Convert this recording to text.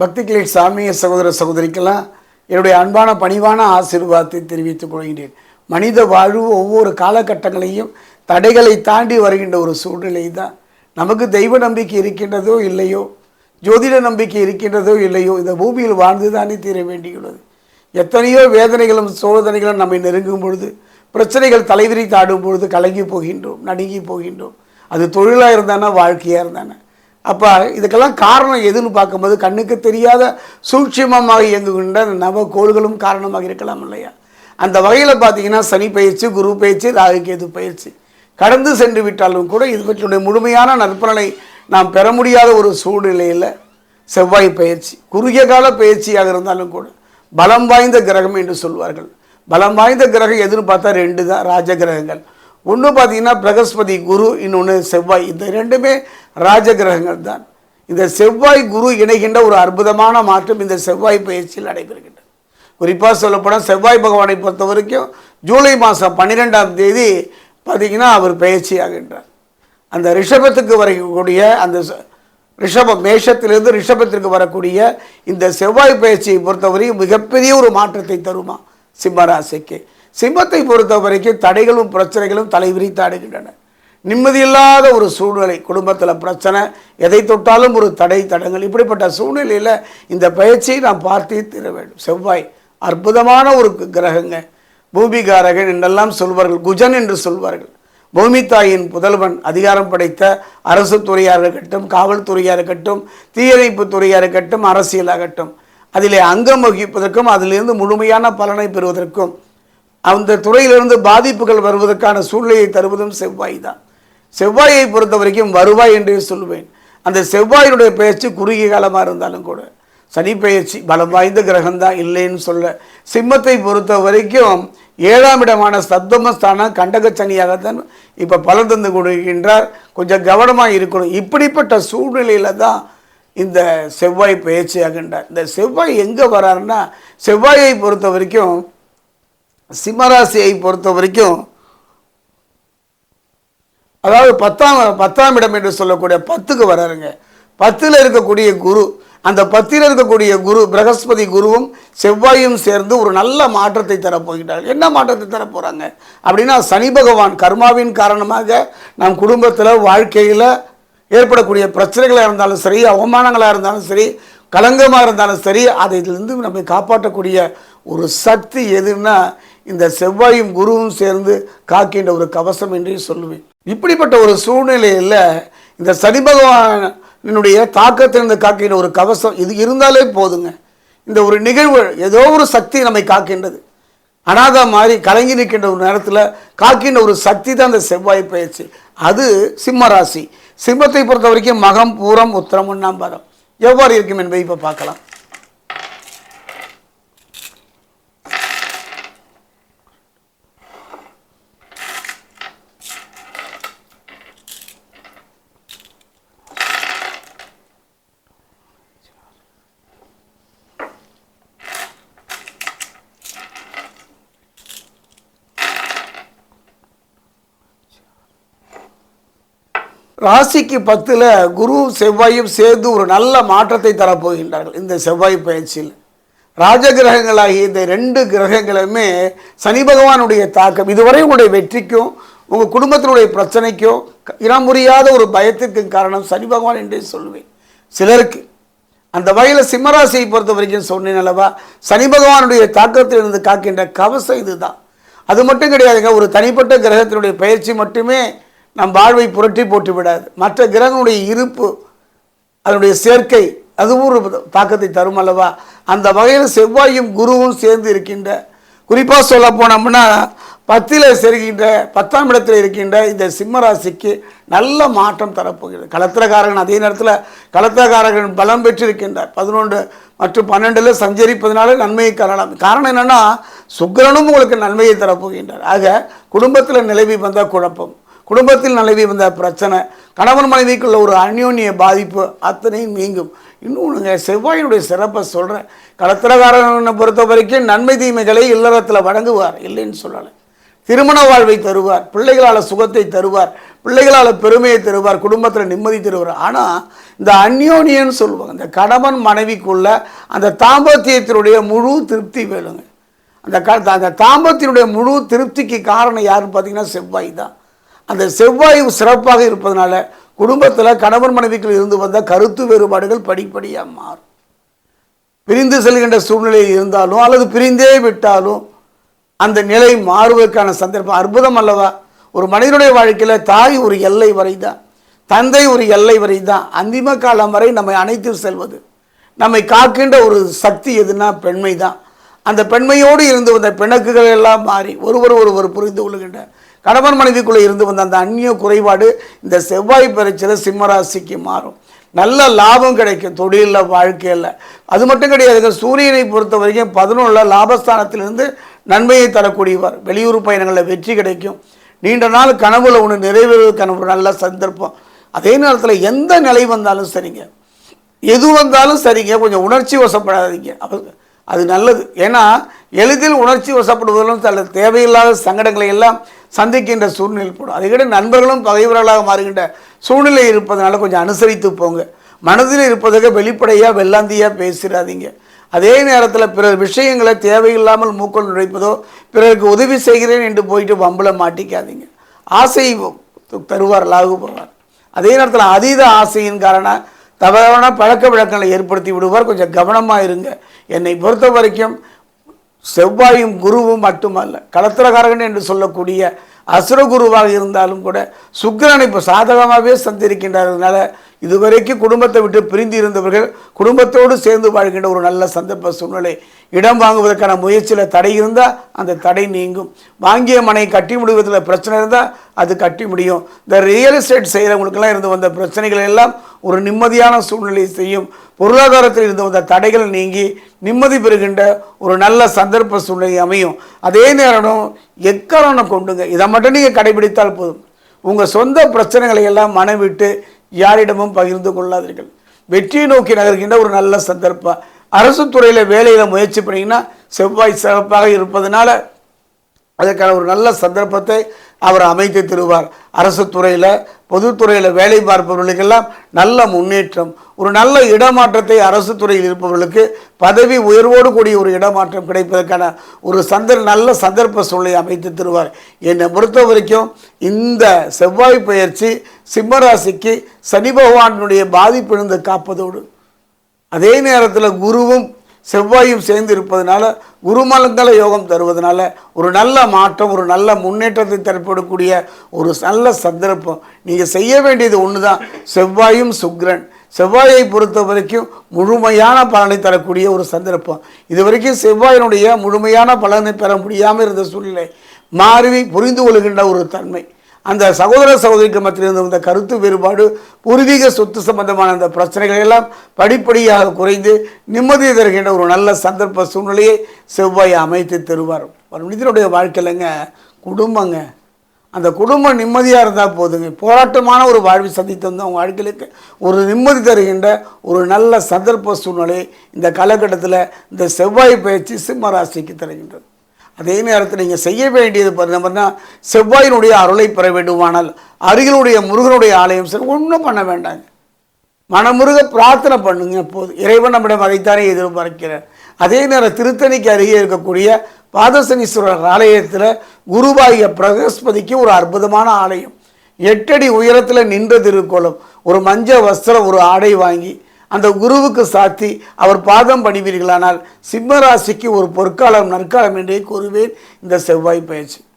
பக்தி கிளீட் சாமிய சகோதர சகோதரிக்கெல்லாம் என்னுடைய அன்பான பணிவான ஆசீர்வாதத்தை தெரிவித்துக் கொள்கின்றேன். மனித வாழ்வு ஒவ்வொரு காலகட்டங்களையும் தடைகளை தாண்டி வருகின்ற ஒரு சூழ்நிலை தான் நமக்கு தெய்வ நம்பிக்கை இருக்கின்றதோ இல்லையோ ஜோதிட நம்பிக்கை இருக்கின்றதோ இல்லையோ இந்த பூமியில் வாழ்ந்து தானே தீர வேண்டியுள்ளது. எத்தனையோ வேதனைகளும் சோதனைகளும் நம்மை நெருங்கும் பொழுது பிரச்சனைகள் தலைவிரி தாடும் பொழுது கலங்கி போகின்றோம் நடுங்கி போகின்றோம். அது தொழிலாக இருந்தானா வாழ்க்கையாக இருந்தானே? அப்போ இதுக்கெல்லாம் காரணம் எதுன்னு பார்க்கும்போது கண்ணுக்கு தெரியாத சூட்சமமாக இயங்குகின்ற நவ கோள்களும் காரணமாக இருக்கலாம் இல்லையா? அந்த வகையில் பார்த்தீங்கன்னா சனி பயிற்சி குரு பயிற்சி ராகுகேது பயிற்சி. கடந்து சென்று விட்டாலும் கூட இது பற்றியுடைய முழுமையான நற்பலனை நாம் பெற முடியாத ஒரு சூழ்நிலையில் செவ்வாய் பயிற்சி குறுகிய கால பயிற்சியாக இருந்தாலும் கூட பலம் வாய்ந்த கிரகம் என்று சொல்வார்கள். பலம் வாய்ந்த கிரகம் எதுன்னு பார்த்தா ரெண்டு தான் ராஜ கிரகங்கள். ஒன்று பார்த்தீங்கன்னா பிரகஸ்பதி குரு இன்னொன்று செவ்வாய். இந்த ரெண்டுமே ராஜ கிரகங்கள் தான் இந்த செவ்வாய் குரு இணைகின்ற ஒரு அற்புதமான மாற்றம் இந்த செவ்வாய் பயிற்சியில் நடைபெறுகின்றது. குறிப்பாக சொல்லப்போனால் செவ்வாய் பகவானை பொறுத்த வரைக்கும் ஜூலை மாதம் பன்னிரெண்டாம் தேதி பார்த்தீங்கன்னா அவர் பயிற்சி ஆகின்றார் அந்த ரிஷபத்துக்கு வரக்கூடிய அந்த ரிஷபம் மேஷத்திலிருந்து ரிஷபத்திற்கு வரக்கூடிய இந்த செவ்வாய் பயிற்சியை பொறுத்தவரையும் மிகப்பெரிய ஒரு மாற்றத்தை தருமா? சிம்மராசிக்கு சிம்மத்தை பொறுத்த வரைக்கும் தடைகளும் பிரச்சனைகளும் தலைவிரித்தாடுகின்றன நிம்மதியில்லாத ஒரு சூழ்நிலை குடும்பத்தில் பிரச்சனை எதை தொட்டாலும் ஒரு தடை தடங்கள் இப்படிப்பட்ட சூழ்நிலையில் இந்த பயிற்சியை நாம் பார்த்தே தீர வேண்டும். செவ்வாய் அற்புதமான ஒரு கிரகங்க. பூமிகாரகன் என்றெல்லாம் சொல்வார்கள் குஜன் என்று சொல்வார்கள். பூமி தாயின் புதல்வன் அதிகாரம் படைத்த அரசு துறையாக இருக்கட்டும் காவல்துறையாக இருக்கட்டும் தீயணைப்பு துறையாக இருக்கட்டும் அரசியலாகட்டும் அதிலே அங்கம் வகிப்பதற்கும் அதிலிருந்து முழுமையான பலனை பெறுவதற்கும் அந்த துறையிலிருந்து பாதிப்புகள் வருவதற்கான சூழ்நிலையை தருவதும் செவ்வாய் தான். செவ்வாயை பொறுத்த வரைக்கும் வருவாய் என்றே சொல்லுவேன். அந்த செவ்வாயினுடைய பெயர்ச்சி குறுகிய காலமாக இருந்தாலும் கூட. சனி பெயர்ச்சி பலம் வாய்ந்த கிரகம்தான் இல்லைன்னு சொல்ல. சிம்மத்தை பொறுத்த வரைக்கும் ஏழாம் இடமான சப்தமஸ்தானம் கண்டக சனியாகத்தான் இப்போ பலன் தந்து கொடுக்கின்றார் கொஞ்சம் கவனமாக இருக்கணும். இப்படிப்பட்ட சூழ்நிலையில் தான் இந்த செவ்வாய் பயிற்சி ஆகின்றார். இந்த செவ்வாய் எங்கே வராருன்னா செவ்வாயை பொறுத்த வரைக்கும் சிம்மராசியை பொறுத்த வரைக்கும் அதாவது பத்தாம் பத்தாம் இடம் என்று சொல்லக்கூடிய பத்துக்கு வராருங்க. பத்தில் இருக்கக்கூடிய குரு அந்த பத்தில் இருக்கக்கூடிய குரு பிரகஸ்பதி குருவும் செவ்வாயும் சேர்ந்து ஒரு நல்ல மாற்றத்தை தரப்போகிறார் என்ன மாற்றத்தை தரப்போகிறாங்க அப்படின்னா சனி பகவான் கர்மாவின் காரணமாக நம் குடும்பத்தில் வாழ்க்கையில் ஏற்படக்கூடிய பிரச்சனைகளாக இருந்தாலும் சரி அவமானங்களாக இருந்தாலும் சரி கலங்கமாக இருந்தாலும் சரி அதை இதுலேருந்து நம்மை காப்பாற்றக்கூடிய ஒரு சக்தி எதுன்னா இந்த செவ்வாயும் குருவும் சேர்ந்து காக்கின்ற ஒரு கவசம் என்றே சொல்லுவேன். இப்படிப்பட்ட ஒரு சூழ்நிலையில் இந்த சனி பகவானினுடைய தாக்கத்திலிருந்து காக்கின்ற ஒரு கவசம் இது இருந்தாலே போதுங்க. இந்த ஒரு நிகழ்வு ஏதோ ஒரு சக்தி நம்மை காக்கின்றது. அனாதா மாதிரி கலங்கி நிற்கின்ற ஒரு நேரத்தில் காக்கின்ற ஒரு சக்தி தான் அந்த செவ்வாய் பயிற்சி. அது சிம்ம ராசி. சிம்மத்தை பொறுத்த வரைக்கும் மகம் பூரம் உத்திரம் ஒன்னாம்பரம் எவ்வாறு இருக்கும் என்பதை இப்போ பார்க்கலாம். ராசிக்கு பத்தில் குரு செவ்வாயும் சேர்ந்து ஒரு நல்ல மாற்றத்தை தரப்போகின்றார்கள் இந்த செவ்வாய் பயிற்சியில். ராஜகிரகங்களாகிய இந்த ரெண்டு கிரகங்களுமே சனி பகவானுடைய தாக்கம். இதுவரை உங்களுடைய வெற்றிக்கும் உங்கள் குடும்பத்தினுடைய பிரச்சனைக்கும் க- இனம் புரியாத ஒரு பயத்திற்கு காரணம் சனி பகவான் என்றே சொல்லுவேன். சிலருக்கு. அந்த வகையில் சிம்மராசியை பொறுத்த வரைக்கும் சொன்னேன் அல்லவா சனி பகவானுடைய தாக்கத்திலிருந்து காக்கின்ற கவசம் இதுதான். அது மட்டும் கிடையாதுங்க ஒரு தனிப்பட்ட கிரகத்தினுடைய பயிற்சி மட்டுமே நம் வாழ்வை புரட்டி போட்டு விடாது. மற்ற கிரகங்களுடைய இருப்பு அதனுடைய சேர்க்கை அதுவும் ஒரு தாக்கத்தை தரும் அல்லவா? அந்த வகையில் செவ்வாயும் குருவும் சேர்ந்து இருக்கின்ற குறிப்பாக சொல்ல போனோம்னா பத்தில் செருகின்ற பத்தாம் இடத்தில் இருக்கின்ற இந்த சிம்மராசிக்கு நல்ல மாற்றம் தரப்போகிறது. களத்திரக்காரகன் அதே நேரத்தில் களத்திரக்காரகன் பலம் பெற்றிருக்கின்றார். பதினொன்று மற்றும் பன்னெண்டில் சஞ்சரிப்பதனால நன்மையை காணலாம். காரணம் என்னென்னா சுக்கிரனும் உங்களுக்கு நன்மையை தரப்போகின்றார். ஆக குடும்பத்தில் நிலவி வந்த குழப்பம். குடும்பத்தில் நிலவி வந்த பிரச்சனை கணவன் மனைவிக்குள்ள ஒரு அந்யோன்ய பாதிப்பு அத்தனையும் நீங்கும். இன்னொன்றுங்க செவ்வாயினுடைய சிறப்பை சொல்கிறேன் களத்திரக்காரனை பொறுத்த வரைக்கும் நன்மை தீமைகளை இல்லறத்தில் வழங்குவார் இல்லைன்னு சொல்லலை. திருமண வாழ்வை தருவார் பிள்ளைகளால் சுகத்தை தருவார் பிள்ளைகளால் பெருமையை தருவார் குடும்பத்தில் நிம்மதி தருவார். ஆனால் இந்த அந்யோனியன்னு சொல்லுவாங்க இந்த கணவன் மனைவிக்குள்ள அந்த தாம்பத்தியத்தினுடைய முழு திருப்தி வேணுங்க. அந்த க அந்த தாம்பத்தினுடைய முழு திருப்திக்கு காரணம் யாருன்னு பார்த்தீங்கன்னா செவ்வாய் தான். அந்த செவ்வாய் சிறப்பாக இருப்பதனால குடும்பத்தில் கணவன் மனைவிக்குள் இருந்து வந்த கருத்து வேறுபாடுகள் படிப்படியாக மாறும். பிரிந்து செல்கின்ற சூழ்நிலை இருந்தாலும் அல்லது பிரிந்தே விட்டாலும் அந்த நிலை மாறுவதற்கான சந்தர்ப்பம் அற்புதம் அல்லவா? ஒரு மனிதனுடைய வாழ்க்கையில் தாய் ஒரு எல்லை வரை தான் தந்தை ஒரு எல்லை வரை தான் அந்திம காலம் வரை நம்மை அணைத்து செல்வது நம்மை காக்கின்ற ஒரு சக்தி எதுனா பெண்மை தான் அந்த பெண்மையோடு இருந்து வந்த பிணக்குகள் எல்லாம் மாறி ஒருவர் ஒருவர் புரிந்து கொள்கின்ற கணவன் மனைவிக்குள்ளே இருந்து வந்த அந்த அந்நிய குறைபாடு இந்த செவ்வாய் பரீட்சையில் சிம்மராசிக்கு மாறும். நல்ல லாபம் கிடைக்கும் தொழிலில் வாழ்க்கையில். அது மட்டும் கிடையாதுங்க சூரியனை பொறுத்த வரைக்கும் பதினொன்றில் லாபஸ்தானத்திலிருந்து நன்மையை தரக்கூடியவர். வெளியூர் பயணங்களில் வெற்றி கிடைக்கும். நீண்ட நாள் கனவுல ஒன்று நிறைவேறுவதற்கான ஒரு நல்ல சந்தர்ப்பம். அதே நேரத்தில் எந்த நிலை வந்தாலும் சரிங்க. எது வந்தாலும் சரிங்க கொஞ்சம் உணர்ச்சி வசப்படாதீங்க. அது நல்லது. ஏன்னா எளிதில் உணர்ச்சி வசப்படுவதிலும் சில தேவையில்லாத சங்கடங்களை எல்லாம் சந்திக்கின்ற சூழ்நிலை போடும். அதை விட நண்பர்களும் பகைவர்களாக மாறுகின்ற சூழ்நிலை இருப்பதனால கொஞ்சம் அனுசரித்து போங்க. மனதில் இருப்பதாக வெளிப்படையாக வெள்ளாந்தியாக பேசிடாதீங்க அதே நேரத்தில் பிறர் விஷயங்களை தேவையில்லாமல் மூக்கள் நுழைப்பதோ பிறருக்கு உதவி செய்கிறேன் என்று போயிட்டு வம்பளை மாட்டிக்காதீங்க. ஆசை தருவார் லாகு போவார். அதே நேரத்தில் அதீத ஆசையின் காரணம் தவறான பழக்க வழக்கங்களை ஏற்படுத்தி விடுவார். கொஞ்சம் கவனமாக இருங்க. என்னை பொறுத்த வரைக்கும் செவ்வாயும் குருவும் மட்டுமல்ல களத்திரகாரகன் என்று சொல்லக்கூடிய அசுரகுருவாக இருந்தாலும் கூட சுக்கிரனை இப்போ சாதகமாகவே சந்திருக்கின்றதுனால இதுவரைக்கும் குடும்பத்தை விட்டு பிரிந்து இருந்தவர்கள் குடும்பத்தோடு சேர்ந்து வாழ்கின்ற ஒரு நல்ல சந்தர்ப்ப சூழ்நிலை. இடம் வாங்குவதற்கான முயற்சியில் தடை இருந்தால் அந்த தடை நீங்கும். வாங்கிய மனை கட்டி முடிவதில் பிரச்சனை இருந்தால் அது கட்டி முடியும். இந்த ரியல் எஸ்டேட் செய்கிறவங்களுக்கெல்லாம் இருந்து வந்த பிரச்சனைகள் எல்லாம் ஒரு நிம்மதியான சூழ்நிலை செய்யும். பொருளாதாரத்தில் இருந்து வந்த தடைகள் நீங்கி நிம்மதி பெறுகின்ற ஒரு நல்ல சந்தர்ப்ப சூழ்நிலை அமையும். அதே நேரம் எக்காரணம் கொண்டுங்க? இதை மட்டும் நீங்கள் கடைபிடித்தால் போதும். உங்கள் சொந்த பிரச்சனைகளை எல்லாம் மனவிட்டு யாரிடமும் பகிர்ந்து கொள்ளாதீர்கள். வெற்றியை நோக்கி நகர்கின்ற ஒரு நல்ல சந்தர்ப்பம். அரசு துறையில் வேலையில் முயற்சி பண்ணிங்கன்னா செவ்வாய் சிறப்பாக இருப்பதனால அதற்கான ஒரு நல்ல சந்தர்ப்பத்தை அவர் அமைத்து தருவார். அரசு துறையில் பொதுத்துறையில் வேலை பார்ப்பவர்களுக்கெல்லாம் நல்ல முன்னேற்றம் ஒரு நல்ல இடமாற்றத்தை அரசு துறையில் இருப்பவர்களுக்கு பதவி உயர்வோடு கூடிய ஒரு இடமாற்றம் கிடைப்பதற்கான ஒரு சந்தர் நல்ல சந்தர்ப்ப சூழலை அமைத்து தருவார். என்னை பொறுத்த வரைக்கும் இந்த செவ்வாய் பயிற்சி சிம்மராசிக்கு சனி பகவானுடைய பாதிப்பிலிருந்து காப்பதோடு அதே நேரத்தில் குருவும் செவ்வாயும் சேர்ந்து இருப்பதனால குருமலங்கல யோகம் தருவதனால ஒரு நல்ல மாற்றம் ஒரு நல்ல முன்னேற்றத்தை தரப்படக்கூடிய ஒரு நல்ல சந்தர்ப்பம். நீங்கள் செய்ய வேண்டியது ஒன்று தான் செவ்வாயும் சுக்ரன். செவ்வாயை பொறுத்த வரைக்கும் முழுமையான பலனை தரக்கூடிய ஒரு சந்தர்ப்பம். இது வரைக்கும் செவ்வாயினுடைய முழுமையான பலனை பெற முடியாமல் இருந்த சூழ்நிலை மாறி புரிந்து கொள்கின்ற ஒரு தன்மை. அந்த சகோதர சகோதரிக்கு மத்தியில் இருந்த கருத்து வேறுபாடு பூர்வீக சொத்து சம்பந்தமான அந்த பிரச்சனைகள் எல்லாம் படிப்படியாக குறைந்து நிம்மதி தருகின்ற ஒரு நல்ல சந்தர்ப்ப சூழ்நிலையை செவ்வாய் அமைத்து தருவார். ஒரு மனிதனுடைய வாழ்க்கையிலங்க குடும்பங்க அந்த குடும்பம் நிம்மதியாக இருந்தால் போதுங்க. போராட்டமான ஒரு வாழ்வை சந்தித்து வந்து அவங்க வாழ்க்கையிலுக்கு ஒரு நிம்மதி தருகின்ற ஒரு நல்ல சந்தர்ப்ப சூழ்நிலை இந்த காலகட்டத்தில் இந்த செவ்வாய் பயிற்சி சிம்ம ராசிக்கு தருகின்றது. அதே நேரத்தில் நீங்கள் செய்ய வேண்டியது பார்த்தீங்கன்னா செவ்வாயினுடைய அருளை பெற வேண்டுமானால் அருகிலுடைய முருகனுடைய ஆலயம் சரி ஒன்றும் பண்ண வேண்டாங்க. மனமுருக பிரார்த்தனை பண்ணுங்க போதும் இறைவன் நம்மிடம் அதைத்தானே எதிர்பார்க்கிறார். அதே நேரம் திருத்தணிக்கு அருகே இருக்கக்கூடிய பாதசனீஸ்வரர் ஆலயத்தில் குருவாகிய பிரகஸ்பதிக்கு ஒரு அற்புதமான ஆலயம். எட்டடி உயரத்தில் நின்ற திருக்கோலம். ஒரு மஞ்சள் வஸ்திரம் ஒரு ஆடை வாங்கி அந்த குருவுக்கு சாத்தி அவர் பாதம் பணிவீர்களானால் சிம்மராசிக்கு ஒரு பொற்காலம் நற்காலம் என்றே கூறுவேன். இந்த செவ்வாய் பயிற்சி.